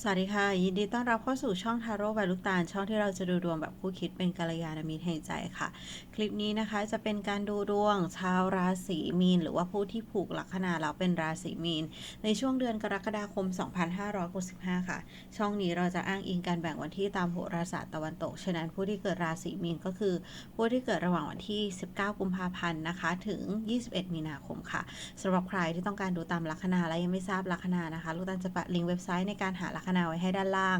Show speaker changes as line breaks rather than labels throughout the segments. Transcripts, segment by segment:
สวัสดีค่ะ ยินดีต้อนรับเข้าสู่ช่องทาโร่ใบลูกตาล ช่องที่เราจะดูดวงแบบคู่คิดเป็นกัลยาณมิตรให้ใจค่ะ คลิปนี้นะคะจะเป็นการดูดวงชาวราศีมีน หรือว่าผู้ที่ผูกลัคนาแล้วเป็นราศีมีน ในช่วงเดือนกรกฎาคม 2565 ค่ะ ช่องนี้เราจะอ้างอิงการแบ่งวันที่ตามโหราศาสตร์ตะวันตก ฉะนั้นผู้ที่เกิดราศีมีนก็คือ ผู้ที่เกิดระหว่างวันที่ 19 กุมภาพันธ์นะคะถึง 21 มีนาคมค่ะสำหรับใครที่ต้องการดูตามลัคนาและยังไม่ทราบลัคนานะคะ ลูกตาลจะแปะลิงก์เว็บไซต์ในการหาลัคนาไว้ให้ด้านล่าง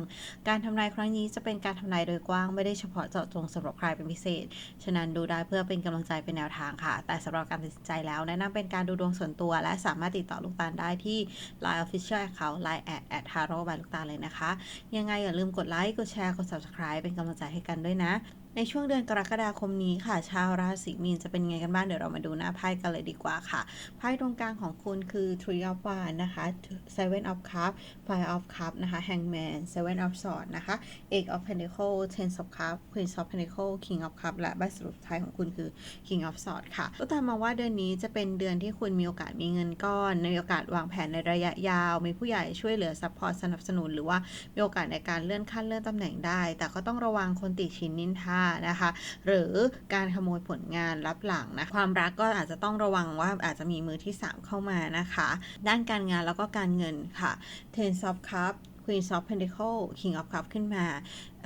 การทำนายครั้งนี้จะเป็นการทำนายโดยกว้างไม่ได้เฉพาะเจาะจงสำหรับใครเป็นพิเศษ ฉะนั้นดูได้เพื่อเป็นกำลังใจเป็นแนวทางค่ะ แต่สำหรับการตัดสินใจแล้วแนะนำเป็นการดูดวงส่วนตัว และสามารถติดต่อลูกตาลได้ที่ Line Official Account Line at at taro by ลูกตาลเลยนะคะ ยังไงอย่าลืมกดไลค์กดแชร์กด Subscribe เป็นกำลังใจให้กันด้วยนะ ในช่วงเดือนกรกฎาคมนี้ค่ะ ชาวราศีมีนจะเป็นไงกันบ้างเดี๋ยวเรามาดูหน้าไพ่กันเลยดีกว่าค่ะ ไพ่ตรงกลางของคุณคือ Three of Wands นะคะ Seven of Cups Five of Cups นะคะ Hangman Seven of Swords นะคะ Eight of Pentacles Ten of Cups Queen of Pentacles King of Cups และใบสรุปท้ายของคุณคือ King of Swords ค่ะ ก็ตามมาว่าเดือนนี้จะเป็นเดือนที่คุณมีโอกาสมีเงินก้อนมีโอกาสวางแผนในระยะยาว มีผู้ใหญ่ช่วยเหลือซัพพอร์ตสนับสนุน หรือว่ามีโอกาสในการเลื่อนขั้นเลื่อนตำแหน่งได้ แต่ก็ต้องระวังคนติชินนินทานะคะ หรือการขโมยผลงานรับหลังนะความรักก็อาจจะต้องระวังว่าอาจจะมีมือที่ 3 เข้ามานะคะ ด้านการงานแล้วก็การเงินค่ะ Ten of Cups Queen of Pentacles King of Cups ขึ้นมา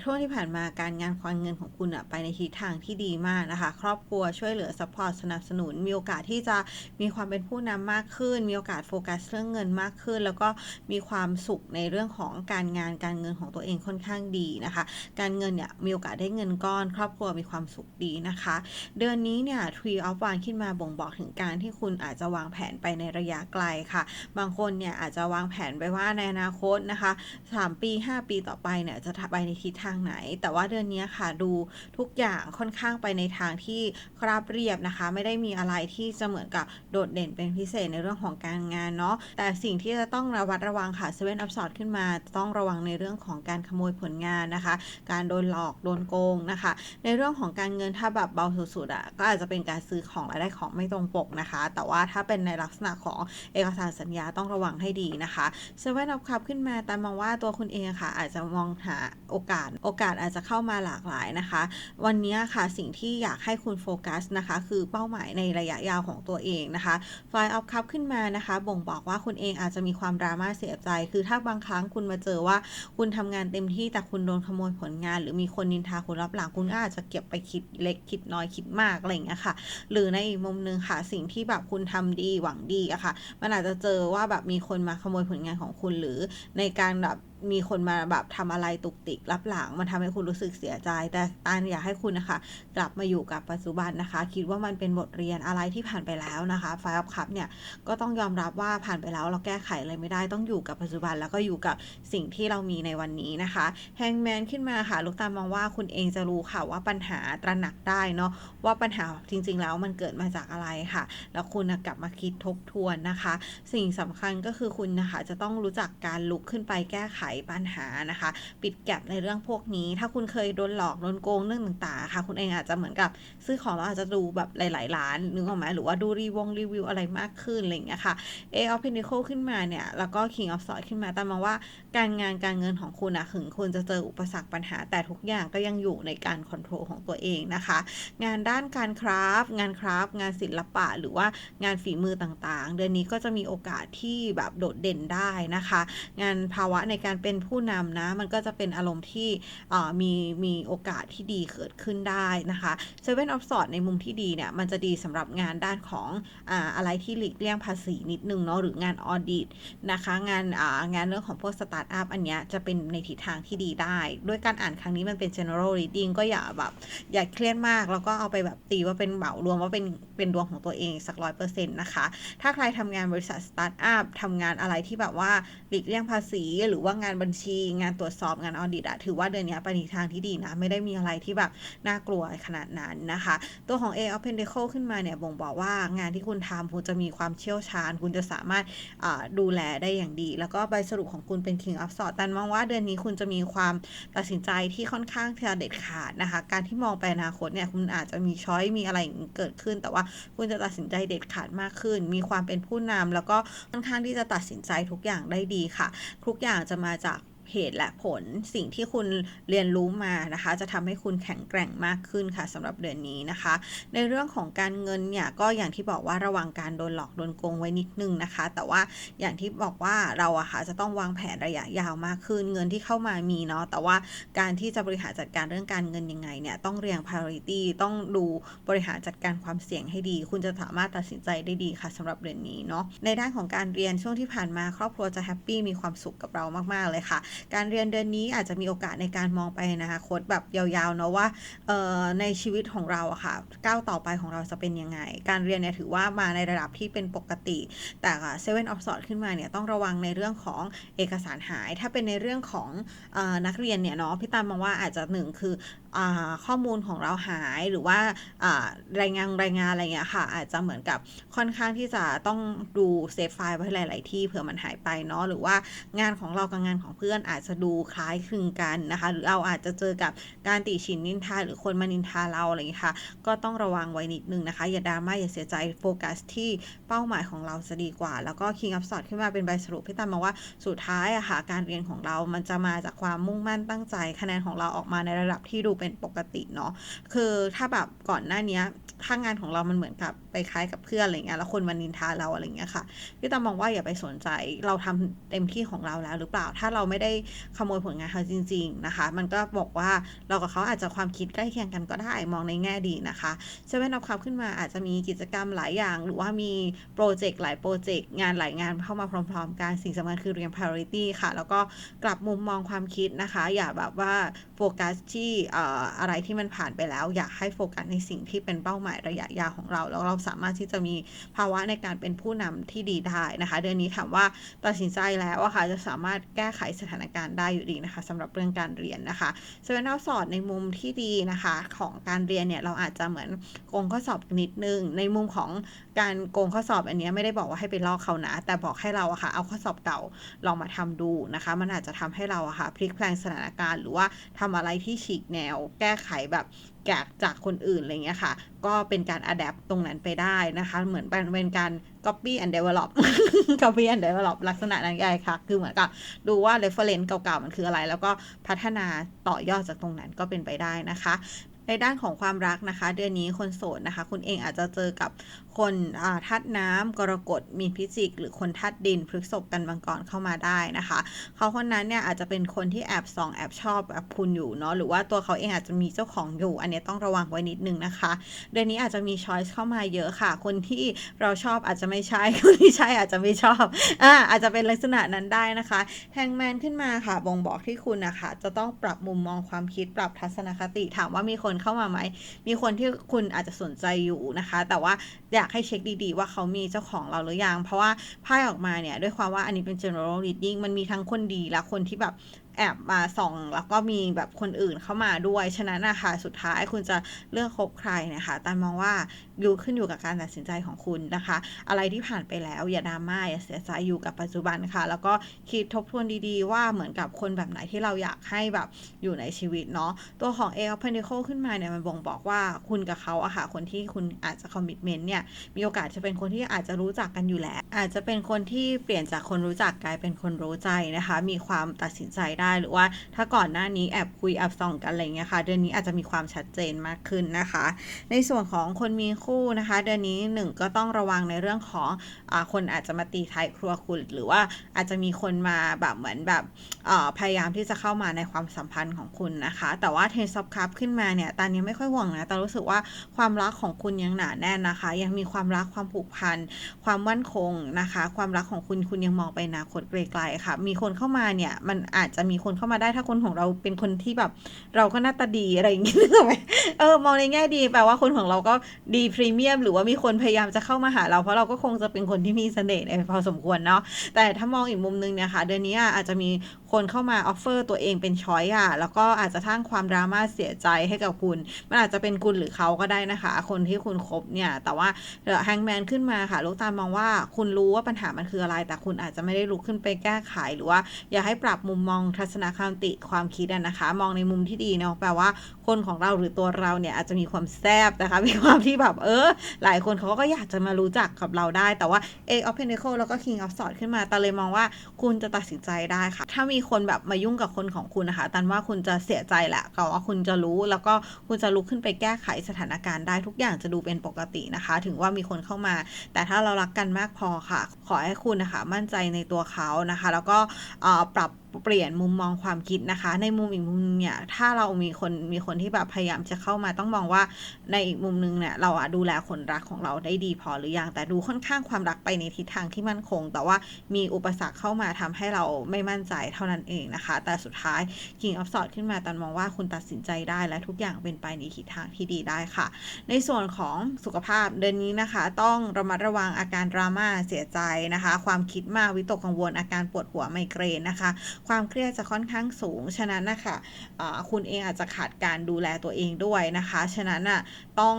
ช่วงที่ผ่านมาการงานความเงินของคุณอะไปในทิศทางที่ดีมากนะคะ ครอบครัวช่วยเหลือซัพพอร์ตสนับสนุน มีโอกาสที่จะมีความเป็นผู้นำมากขึ้น มีโอกาสโฟกัสเรื่องเงินมากขึ้น แล้วก็มีความสุขในเรื่องของการงานการเงินของตัวเองค่อนข้างดีนะคะ การเงินเนี่ยมีโอกาสได้เงินก้อน ครอบครัวมีความสุขดีนะคะ เดือนนี้เนี่ย Tree of Wands ขึ้นมาบ่งบอกถึงการที่คุณอาจจะวางแผนไปในระยะไกลค่ะ บางคนเนี่ยอาจจะวางแผนไปว่าในอนาคตนะคะ 3 ปี 5 ปีต่อไปเนี่ยจะไปในทิศทางไหน แต่ว่าเดือนนี้ค่ะดูทุกอย่างค่อนข้างไปในทางที่ราบเรียบนะคะ ไม่ได้มีอะไรที่จะเหมือนกับโดดเด่นเป็นพิเศษในเรื่องของการงานเนาะแต่สิ่งที่จะต้องระวัดระวังค่ะเซเว่นอัพสอดขึ้นมา ต้องระวังในเรื่องของการขโมยผลงานนะคะ การโดนหลอกโดนโกงนะคะ ในเรื่องของการเงินถ้าแบบเบาสุดๆอะก็อาจจะเป็นการซื้อของและได้ของไม่ตรงปกนะคะ แต่ว่าถ้าเป็นในลักษณะของเอกสารสัญญาต้องระวังให้ดีนะคะเซเว่นอัพคับขึ้นมาแต่มองว่าตัวคุณเองค่ะ อาจจะมองหาโอกาสโอกาสอาจจะเข้ามาหลากหลายนะคะ วันนี้ค่ะสิ่งที่อยากให้คุณโฟกัสนะคะ คือเป้าหมายในระยะยาวของตัวเองนะคะไฟล์ออฟคัพขึ้นมานะคะ บ่งบอกว่าคุณเองอาจจะมีความดราม่าเสียใจ คือถ้าบางครั้งคุณมาเจอว่าคุณทำงานเต็มที่แต่คุณโดนขโมยผลงาน หรือมีคนนินทาคุณรับหลังคุณอาจจะเก็บไปคิดเล็กคิดน้อยคิดมากอะไรอย่างเงี้ยค่ะ หรือในอีกมุมนึงค่ะสิ่งที่แบบคุณทำดีหวังดีอะค่ะ มันอาจจะเจอว่าแบบมีคนมาขโมยผลงานของคุณหรือในการแบบ มีคนมาแบบทำอะไรตุกติกรับหลัง มันทำให้คุณรู้สึกเสียใจ แต่ตานอยากให้คุณนะคะ กลับมาอยู่กับปัจจุบันนะคะ คิดว่ามันเป็นบทเรียนอะไรที่ผ่านไปแล้วนะคะไฟอัพคัพเนี่ยก็ต้องยอมรับว่าผ่านไปแล้วเราแก้ไขอะไรไม่ได้ต้องอยู่กับปัจจุบัน แล้วก็อยู่กับสิ่งที่เรามีในวันนี้นะคะแฮงแมนขึ้นมาค่ะ ลูกตามองว่าคุณเองจะรู้ค่ะว่าปัญหาตระหนักได้เนาะว่าปัญหาจริง ๆ แล้วมันเกิดมาจากอะไรค่ะ แล้วคุณกลับมาคิดทบทวนนะคะ สิ่งสำคัญก็คือคุณนะคะจะต้องรู้จักการลุกขึ้นไปแก้ไขปัญหานะคะ ปิดแก็บในเรื่องพวกนี้ ถ้าคุณเคยโดนหลอกโดนโกงเรื่องต่างๆค่ะ คุณเองอาจจะเหมือนกับซื้อของแล้วอาจจะดูแบบหลาย ๆ ร้านนึกออกไหมหรือว่าดูรีวงรีวิวอะไรมากขึ้นอะไรอย่างเงี้ยค่ะ A of Pentacles ขึ้นมาเนี่ย แล้วก็ King of Swords ขึ้นมาแต่มองว่าการงานการเงินของคุณอะถึงคุณจะเจออุปสรรคปัญหา แต่ทุกอย่างก็ยังอยู่ในการควบคุมของตัวเองนะคะ งานด้านการคราฟ์งานคราฟ์งานศิลปะหรือว่างานฝีมือต่างๆ เดือนนี้ก็จะมีโอกาสที่แบบโดดเด่นได้นะคะ งานภาวะในการเป็นผู้นำนะ มันก็จะเป็นอารมณ์ที่มีมีโอกาสที่ดีเกิดขึ้นได้นะคะ Seven of Swords ในมุมที่ดีเนี่ยมันจะดีสำหรับงานด้านของออะไรที่หลีกเลี่ยงภาษีนิดนึงเนาะหรืองานออดิตนะคะงานงานเรื่องของพวกสตาร์ทอัพอันเนี้ยจะเป็นในทิศทางที่ดีได้ ด้วยการอ่านครั้งนี้มันเป็น general reading ก็อย่าแบบอย่าเครียดมาก แล้วก็เอาไปแบบตีว่าเป็นเหมารวมว่าเป็นเป็นดวงของตัวเองสักร้อยเปอร์เซ็นต์นะคะ ถ้าใครทำงานบริษัทสตาร์ทอัพทำงานอะไรที่แบบว่าหลีกเลี่ยงภาษีหรือว่างานานบัญชี งานตรวจสอบงานออดิตอะถือว่าเดือนนี้ไปในทางที่ดีนะ ไม่ได้มีอะไรที่แบบน่ากลัวขนาดนั้นนะคะ ตัวของ A of Pentacle ขึ้นมาเนี่ยบ่งบอกว่างานที่คุณทำคุณจะมีความเชี่ยวชาญ คุณจะสามารถดูแลได้อย่างดี แล้วก็ใบสรุปของคุณเป็น King of Swords ตันมองว่าเดือนนี้คุณจะมีความตัดสินใจที่ค่อนข้างจะเด็ดขาดนะคะ การที่มองไปอนาคตเนี่ยคุณอาจจะมีช้อยมีอะไรเกิดขึ้น แต่ว่าคุณจะตัดสินใจเด็ดขาดมากขึ้น มีความเป็นผู้นำแล้วก็ค่อนข้างที่จะตัดสินใจทุกอย่างได้ดีค่ะ ทุกอย่างจะมาจาก เหตุและผลสิ่งที่คุณเรียนรู้มานะคะ จะทำให้คุณแข็งแกร่งมากขึ้นค่ะสำหรับเดือนนี้นะคะ ในเรื่องของการเงินเนี่ยก็อย่างที่บอกว่าระวังการโดนหลอกโดนโกงไว้นิดนึงนะคะ แต่ว่าอย่างที่บอกว่าเราอะค่ะจะต้องวางแผนระยะยาวมากขึ้น เงินที่เข้ามามีเนาะแต่ว่าการที่จะบริหารจัดการเรื่องการเงินยังไงเนี่ยต้องเรียง priority ต้องดูบริหารจัดการความเสี่ยงให้ดี คุณจะสามารถตัดสินใจได้ดีค่ะสำหรับเดือนนี้เนาะในด้านของการเรียนช่วงที่ผ่านมาครอบครัวจะแฮปปี้มีความสุขกับเรามากๆเลยค่ะการเรียนเดือนนี้อาจจะมีโอกาสในการมองไปนะคะคตแบบยาวๆเนาะว่าในชีวิตของเราอะค่ะก้าวต่อไปของเราจะเป็นยังไง การเรียนเนี่ยถือว่ามาในระดับที่เป็นปกติ แต่เซเว่นออฟสอดขึ้นมาเนี่ยต้องระวังในเรื่องของเอกสารหาย ถ้าเป็นในเรื่องของออนักเรียนเนี่ยเนาะพี่ตามมองว่าอาจจะหนึ่งคือข้อมูลของเราหายหรือว่ารายงานรายงานอะไรเงี้ยค่ะ อาจจะเหมือนกับค่อนข้างที่จะต้องดูเซฟไฟล์ไว้หลาย ๆ ที่เผื่อมันหายไปเนาะหรือว่างานของเรากับงานของเพื่อนอาจจะดูคล้ายคลึงกันนะคะ หรือเราอาจจะเจอกับการติฉินนินทาหรือคนมานินทาเราอะไรอย่างเงี้ยค่ะ ก็ต้องระวังไว้นิดนึงนะคะ อย่าดราม่าอย่าเสียใจโฟกัสที่เป้าหมายของเราจะดีกว่า แล้วก็ King of Swords ขึ้นมาเป็นใบสรุปพี่ตามมองว่าสุดท้ายอะค่ะการเรียนของเรามันจะมาจากความมุ่งมั่นตั้งใจ คะแนนของเราออกมาในระดับที่ดูเป็นปกติเนาะคือถ้าแบบก่อนหน้านี้ถ้างานของเรามันเหมือนกับไปคล้ายกับเพื่อนอะไรเงี้ยแล้วคนมานินทาเราอะไรเงี้ยค่ะพี่ตามมองว่าอย่าไปสนใจเราทำเต็มที่ของเราแล้วหรือเปล่า ถ้าเราไม่ได้ขโมยผลงานเขาจริง ๆนะคะ มันก็บอกว่าเรากับเขาอาจจะความคิดใกล้เคียงกันก็ได้มองในแง่ดีนะคะเซเว่นอัพคัพขึ้นมาอาจจะมีกิจกรรมหลายอย่าง หรือว่ามีโปรเจกต์หลายโปรเจกต์งานหลายงานเข้ามาพร้อมๆกันสิ่งสำคัญคือเรียง priority ค่ะ แล้วก็กลับมุมมองความคิดนะคะ อย่าแบบว่าโฟกัสที่เอะไรที่มันผ่านไปแล้ว อยากให้โฟกัสในสิ่งที่เป็นเป้าหมายระยะยาวของเรา แล้วเราสามารถที่จะมีภาวะในการเป็นผู้นำที่ดีได้นะคะ เดือนนี้ถามว่าตัดสินใจแล้วอะค่ะจะสามารถแก้ไขสถานการณ์ได้อยู่ดีนะคะสำหรับเรื่องการเรียนนะคะเซเว่นเอาสอดในมุมที่ดีนะคะ ของการเรียนเนี่ยเราอาจจะเหมือนโกงข้อสอบนิดนึงในมุมของ การโกงข้อสอบอันนี้ไม่ได้บอกว่าให้ไปลอกเขานะ แต่บอกให้เราอะค่ะ เอาข้อสอบเก่าลองมาทำดูนะคะ มันอาจจะทำให้เราอะค่ะพลิกแปลงสถานการณ์หรือว่าทำอะไรที่ฉีกแนว แก้ไขแบบแกกจากคนอื่นอะไรเงี้ยค่ะ ก็เป็นการ adapt ตรงนั้นไปได้นะคะ เหมือนเป็นเป็นการ copy and develop copy and develop ลักษณะนั้นไงค่ะ คือเหมือนกับดูว่า reference เก่าๆ มันคืออะไร แล้วก็พัฒนาต่อยอดจากตรงนั้นก็เป็นไปได้นะคะในด้านของความรักนะคะ เดือนนี้คนโสดนะคะ คุณเองอาจจะเจอกับ คนธาตุน้ำกรกฎมีพิจิก หรือคนธาตุดินพฤษภกันมังกรเข้ามาได้นะคะ เขาคนนั้นเนี่ยอาจจะเป็นคนที่แอบส่องแอบชอบแบบคุณอยู่เนาะหรือว่าตัวเขาเองอาจจะมีเจ้าของอยู่ อันนี้ต้องระวังไว้นิดนึงนะคะ เดือนนี้อาจจะมีช้อยส์เข้ามาเยอะค่ะ คนที่เราชอบอาจจะไม่ใช่คนที่ใช่อาจจะไม่ชอบอ่าอาจจะเป็นลักษณะนั้นได้นะคะแฮงแมนขึ้นมาค่ะบ่งบอกที่คุณนะคะจะต้องปรับมุมมองความคิดปรับทัศนคติถามว่ามีคนเข้ามาไหมมีคนที่คุณอาจจะสนใจอยู่นะคะ แต่ว่าอยากให้เช็คดีๆ ว่าเขามีเจ้าของเราหรือยัง เพราะว่าไพ่ออกมาเนี่ย ด้วยความว่าอันนี้เป็น general reading มันมีทั้งคนดีและคนที่แบบแอบมาส่องแล้วก็มีแบบคนอื่นเข้ามาด้วย ฉะนั้นนะคะสุดท้ายคุณจะเลือกคบใครนะคะตามมองว่า อยู่ขึ้นอยู่กับการตัดสินใจของคุณนะคะ อะไรที่ผ่านไปแล้วอย่าดราม่าอย่าเสียใจอยู่กับปัจจุบันค่ะ แล้วก็คิดทบทวนดีๆ ว่าเหมือนกับคนแบบไหนที่เราอยากให้แบบอยู่ในชีวิตเนาะตัวของ A of Pentacles ขึ้นมาเนี่ยมันบ่งบอกว่าคุณกับเขาอะค่ะคนที่คุณอาจจะคอมมิชเมนต์เนี่ยมีโอกาสจะเป็นคนที่อาจจะรู้จักกันอยู่แล้ว อาจจะเป็นคนที่เปลี่ยนจากคนรู้จักกลายเป็นคนรู้ใจนะคะ มีความตัดสินใจได้หรือว่าถ้าก่อนหน้านี้แอบคุยแอบส่องกันอะไรเงี้ยค่ะเดือนนี้อาจจะมีความชัดเจนมากขึ้นนะคะ ในส่วนของคนมีคู่นะคะ เดือนนี้หนึ่งก็ต้องระวังในเรื่องของอคนอาจจะมาตีท้ายครัวคุณ หรือว่าอาจจะมีคนมาแบบเหมือนแบบพยายามที่จะเข้ามาในความสัมพันธ์ของคุณนะคะ แต่ว่าเทนซับคัพขึ้นมาเนี่ยตอนนี้ไม่ค่อยห่วงนะแต่รู้สึกว่าความรักของคุณยังหนาแน่นนะคะ ยังมีความรักความผูกพัน ความมั่นคงนะคะ ความรักของคุณคุณยังมองไปอนาคตไกลๆค่ะ มีคนเข้ามาเนี่ยมันอาจจะมีคนเข้ามาได้ถ้าคนของเราเป็นคนที่แบบ เราก็หน้าตาดีอะไรอย่างเงี้ยนึกออกไหมเออมองในแง่ดีแปลว่าคนของเราก็ดีพรีเมียมหรือว่ามีคนพยายามจะเข้ามาหาเรา เพราะเราก็คงจะเป็นคนที่มีเสน่ห์พอสมควรเนาะแต่ถ้ามองอีกมุมนึงเนี่ยค่ะเดือนนี้อาจจะมีคนเข้ามาออฟเฟอร์ตัวเองเป็นช้อยอะแล้วก็อาจจะทั้งความดราม่าเสียใจให้กับคุณ มันอาจจะเป็นคุณหรือเขาก็ได้นะคะ คนที่คุณคบเนี่ย แต่ว่าแฮงแมนขึ้นมาค่ะลูกตามมองว่าคุณรู้ว่าปัญหามันคืออะไร แต่คุณอาจจะไม่ได้ลุกขึ้นไปแก้ไขหรือว่า อยากให้ปรับมุมมองทัศนคติความคิดนะคะ มองในมุมที่ดีเนาะแปลว่า คนของเราหรือตัวเราเนี่ยอาจจะมีความแซบนะคะมีความที่แบบเออ หลายคนเขาก็อยากจะมารู้จักกับเราได้ แต่ว่า A of Pentacle แล้วก็ King of Swords ขึ้นมาตันเลยมองว่าคุณจะตัดสินใจได้ค่ะ ถ้ามีคนแบบมายุ่งกับคนของคุณนะคะตันว่าคุณจะเสียใจแหละก็ว่าคุณจะรู้แล้วก็คุณจะลุกขึ้นไปแก้ไขสถานการณ์ได้ทุกอย่างจะดูเป็นปกตินะคะ ถึงว่ามีคนเข้ามา แต่ถ้าเรารักกันมากพอค่ะ ขอให้คุณนะคะ มั่นใจในตัวเขานะคะ แล้วก็ออปรับเปลี่ยนมุมมองความคิดนะคะ ในมุมอีกมุมเนี่ยถ้าเรามีคนมีคนที่แบบพยายามจะเข้ามาต้องมองว่าในอีกมุมนึงเนี่ยเราอะดูแลคนรักของเราได้ดีพอหรือยังแต่ดูค่อนข้างความรักไปในทิศทางที่มั่นคง แต่ว่ามีอุปสรรคเข้ามาทำให้เราไม่มั่นใจเท่านั้นเองนะคะ แต่สุดท้าย King of Swords ขึ้นมาตันมองว่าคุณตัดสินใจได้และทุกอย่างเป็นไปในทิศทางที่ดีได้ค่ะ ในส่วนของสุขภาพเดือนนี้นะคะ ต้องระมัดระวังอาการดราม่าเสียใจนะคะ ความคิดมากวิตกกังวลอาการปวดหัวไมเกรนนะคะความเครียดจะค่อนข้างสูง ฉะนั้นนะคะคุณเองอาจจะขาดการดูแลตัวเองด้วยนะคะ ฉะนั้นอะต้อง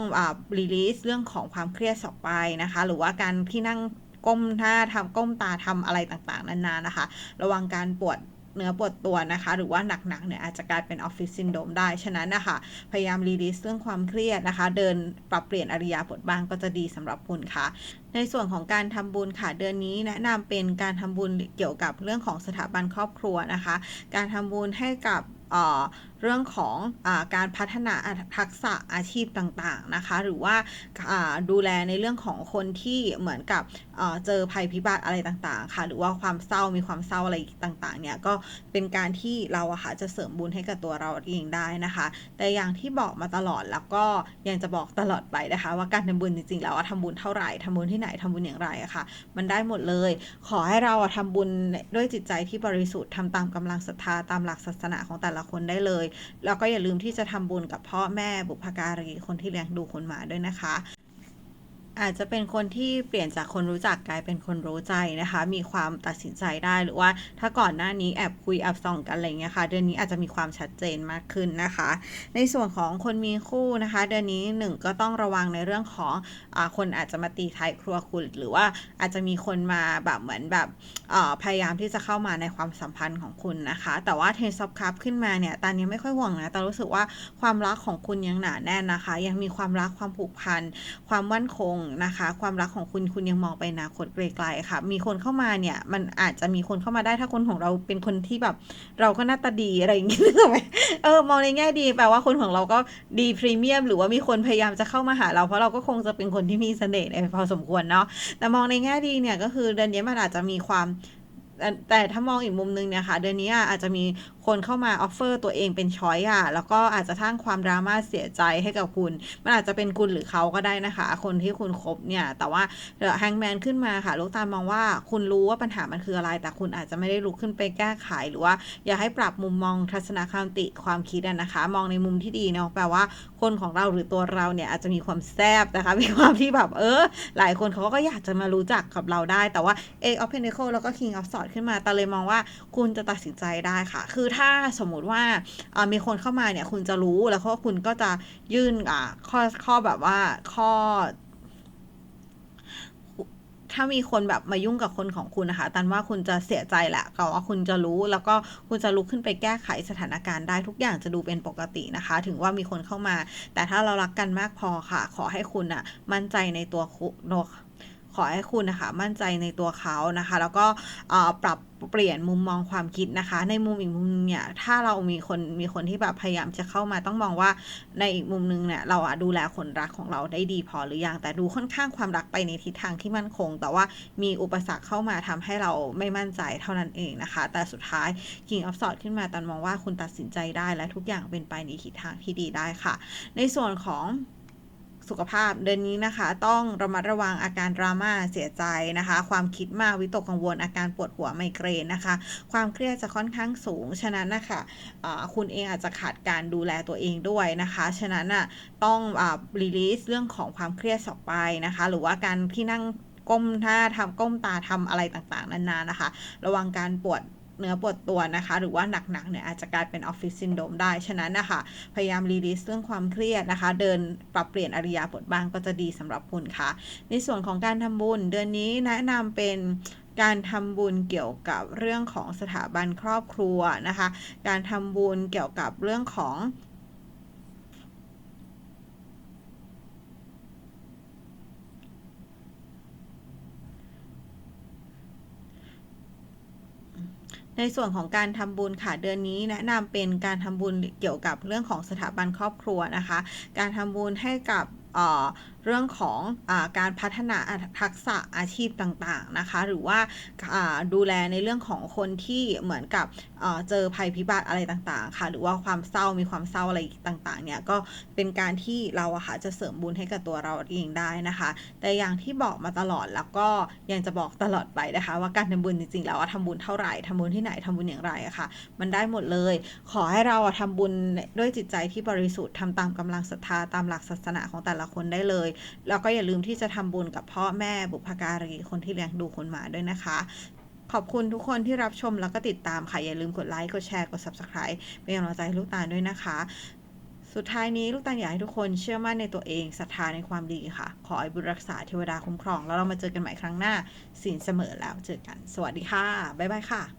รีลีสเรื่องของความเครียดออกไปนะคะ หรือว่าการที่นั่งก้มหน้าทำก้มตาทำอะไรต่างๆนานานะคะ ระวังการปวด เนื้อปวดตัวนะคะ หรือว่าหนักๆเนี่ยอาจจะกลายเป็นออฟฟิศซินโดมได้ ฉะนั้นนะคะ พยายามรีลีสเรื่องความเครียดนะคะ เดินปรับเปลี่ยนอริยาบทบ้างก็จะดีสำหรับคุณค่ะ ในส่วนของการทำบุญค่ะเดือนนี้แนะนำเป็นการทำบุญเกี่ยวกับเรื่องของสถาบันครอบครัวนะคะ การทำบุญให้กับ เรื่องของอการพัฒนาทักษะอาชีพต่างๆนะคะ หรือว่าดูแลในเรื่องของคนที่เหมือนกับเจอภัยพิบัติอะไรต่างๆ ค่ะ หรือว่าความเศร้ามีความเศร้าอะไรต่างๆเนี่ยก็เป็นการที่เราอะค่ะจะเสริมบุญให้กับตัวเราเองได้นะคะ แต่อย่างที่บอกมาตลอดแล้วก็ยังจะบอกตลอดไปนะคะ ว่าการทำบุญจริงๆแล้วทำบุญเท่าไหร่ทำบุญที่ไหนทำบุญอย่างไรอะค่ะ มันได้หมดเลย ขอให้เราอะทำบุญด้วยจิตใจที่บริสุทธิ์ทำตามกำลังศรัทธาตามหลักศาสนาของแต่ละคนได้เลยแล้วก็อย่าลืมที่จะทำบุญกับพ่อแม่บุพการีคนที่เลี้ยงดูคนมาด้วยนะคะ อาจจะเป็นคนที่เปลี่ยนจากคนรู้จักกลายเป็นคนรู้ใจนะคะ มีความตัดสินใจได้หรือว่าถ้าก่อนหน้านี้แอบคุยแอบส่องกันอะไรเงี้ยค่ะ เดือนนี้อาจจะมีความชัดเจนมากขึ้นนะคะ ในส่วนของคนมีคู่นะคะ เดือนนี้หนึ่งก็ต้องระวังในเรื่องของอคนอาจจะมาตีท้ายครัวคุณ หรือว่าอาจจะมีคนมาแบบเหมือนแบบพยายามที่จะเข้ามาในความสัมพันธ์ของคุณนะคะ แต่ว่าเทนซอฟคัพขึ้นมาเนี่ยตอนนี้ไม่ค่อยห่วงนะแต่รู้สึกว่าความรักของคุณยังหนาแน่นนะคะ ยังมีความรักความผูกพันความมั่นคงนะคะ ความรักของคุณคุณยังมองไปอนาคตไกลๆค่ะ มีคนเข้ามาเนี่ย มันอาจจะมีคนเข้ามาได้ถ้าคนของเราเป็นคนที่แบบ เราก็หน้าตาดีอะไรอย่างเงี้ยนึกออกไหมเออมองในแง่ดีแปลว่าคนของเราก็ดีพรีเมียมหรือว่ามีคนพยายามจะเข้ามาหาเราเพราะเราก็คงจะเป็นคนที่มีเสน่ห์พอสมควรเนาะแต่มองในแง่ดีเนี่ยก็คือเดือนนี้มันอาจจะมีความแต่แต่ถ้ามองอีกมุมนึงเนี่ยค่ะเดือนนี้อาจจะมีคนเข้ามาออฟเฟอร์ตัวเองเป็นช้อยอะแล้วก็อาจจะทั้งความดราม่าเสียใจให้กับคุณ มันอาจจะเป็นคุณหรือเขาก็ได้นะคะ คนที่คุณคบเนี่ย แต่ว่าแฮงแมนขึ้นมาค่ะ ลูกตาลมองว่าคุณรู้ว่าปัญหามันคืออะไร แต่คุณอาจจะไม่ได้ลุกขึ้นไปแก้ไข หรือว่าอยากให้ปรับมุมมองทัศนคติความคิดนะคะ มองในมุมที่ดีเนาะ แปลว่าคนของเราหรือตัวเราเนี่ยอาจจะมีความแซบนะคะ มีความที่แบบเออ หลายคนเขาก็อยากจะมารู้จักกับเราได้ แต่ว่า A of Pentacle แล้วก็ King of Swords ขึ้นมาตาเลยมองว่าคุณจะตัดสินใจได้ค่ะ คือถ้้าสมมุติว่ามีคนเข้ามาเนี่ย คุณจะรู้แล้วก็คุณก็จะยื่นอ่าข้อข้อแบบว่าข้อถ้ามีคนแบบมายุ่งกับคนของคุณนะคะ ตันว่าคุณจะเสียใจแหละก็ว่าคุณจะรู้ แล้วก็คุณจะลุกขึ้นไปแก้ไขสถานการณ์ได้ทุกอย่างจะดูเป็นปกตินะคะ ถึงว่ามีคนเข้ามา แต่ถ้าเรารักกันมากพอค่ะ ขอให้คุณอะ มั่นใจในตัวคุณ ขอให้คุณนะคะ มั่นใจในตัวเขานะคะ แล้วก็ปรับเปลี่ยนมุมมองความคิดนะคะ ในมุมอีกมุมนึงเนี่ยถ้าเรามีคนมีคนที่แบบพยายามจะเข้ามาต้องมองว่าในอีกมุมนึงเนี่ยเราอะดูแลคนรักของเราได้ดีพอหรือยังแต่ดูค่อนข้างความรักไปในทิศทางที่มั่นคง แต่ว่ามีอุปสรรคเข้ามาทำให้เราไม่มั่นใจเท่านั้นเองนะคะ แต่สุดท้าย King of s w o r d ขึ้นมาตันมองว่าคุณตัดสินใจได้และทุกอย่างเป็นไปในทิศทางที่ดีได้ค่ะ ในส่วนของ สุขภาพเดือนนี้นะคะ ต้องระมัดระวังอาการดราม่าเสียใจนะคะ ความคิดมากวิตกกังวลอาการปวดหัวไมเกรนนะคะ ความเครียดจะค่อนข้างสูง ฉะนั้นนะคะอ่าคุณเองอาจจะขาดการดูแลตัวเองด้วยนะคะ ฉะนั้นอะต้องรีลีสเรื่องของความเครียดออกไปนะคะ หรือว่าการที่นั่งก้มหน้าทำก้มตาทำอะไรต่างๆนานานะคะ ระวังการปวด เนื้อปวดตัวนะคะ หรือว่าหนักๆเนี่ยอาจจะกลายเป็นออฟฟิศซินโดมได้ ฉะนั้นนะคะพยายามรีลีสเรื่องความเครียดนะคะ เดินปรับเปลี่ยนอริยาบทบ้างก็จะดีสำหรับคุณค่ะ ในส่วนของการทำบุญ เดือนนี้แนะนำเป็นการทำบุญเกี่ยวกับเรื่องของสถาบันครอบครัวนะคะ การทำบุญเกี่ยวกับเรื่องของ ในส่วนของการทำบุญค่ะเดือนนี้แนะนำเป็นการทำบุญเกี่ยวกับเรื่องของสถาบันครอบครัวนะคะ การทำบุญให้กับเรื่องของอการพัฒนาทักษะอาชีพต่างๆนะคะ หรือว่าดูแลในเรื่องของคนที่เหมือนกับเจอภัยพิบัติอะไรต่างๆ ค่ะ หรือว่าความเศร้ามีความเศร้าอะไรต่างๆ เนี่ยก็เป็นการที่เราอะค่ะจะเสริมบุญให้กับตัวเราเองได้นะคะ แต่อย่างที่บอกมาตลอดแล้วก็ยังจะบอกตลอดไปนะคะ ว่าการทำบุญจริงๆแล้วทำบุญเท่าไหร่ทำบุญที่ไหนทำบุญอย่างไรอะค่ะ มันได้หมดเลย ขอให้เราอะทำบุญด้วยจิตใจที่บริสุทธิ์ทำตามกำลังศรัทธาตามหลักศาสนาของแต่ละคนได้เลยแล้วก็อย่าลืมที่จะทำบุญกับพ่อแม่บุพการีคนที่เลี้ยงดูคนมาด้วยนะคะ ขอบคุณทุกคนที่รับชมแล้วก็ติดตามค่ะ อย่าลืมกดไลค์ กดแชร์ กด subscribe เป็นกำลังใจให้ลูกตาลด้วยนะคะ สุดท้ายนี้ลูกตาลอยากให้ทุกคนเชื่อมั่นในตัวเองศรัทธาในความดีค่ะ ขอให้บุญรักษาเทวดาคุ้มครอง แล้วเรามาเจอกันใหม่ครั้งหน้าสินเสมอแล้วเจอกัน สวัสดีค่ะบ๊ายบายค่ะ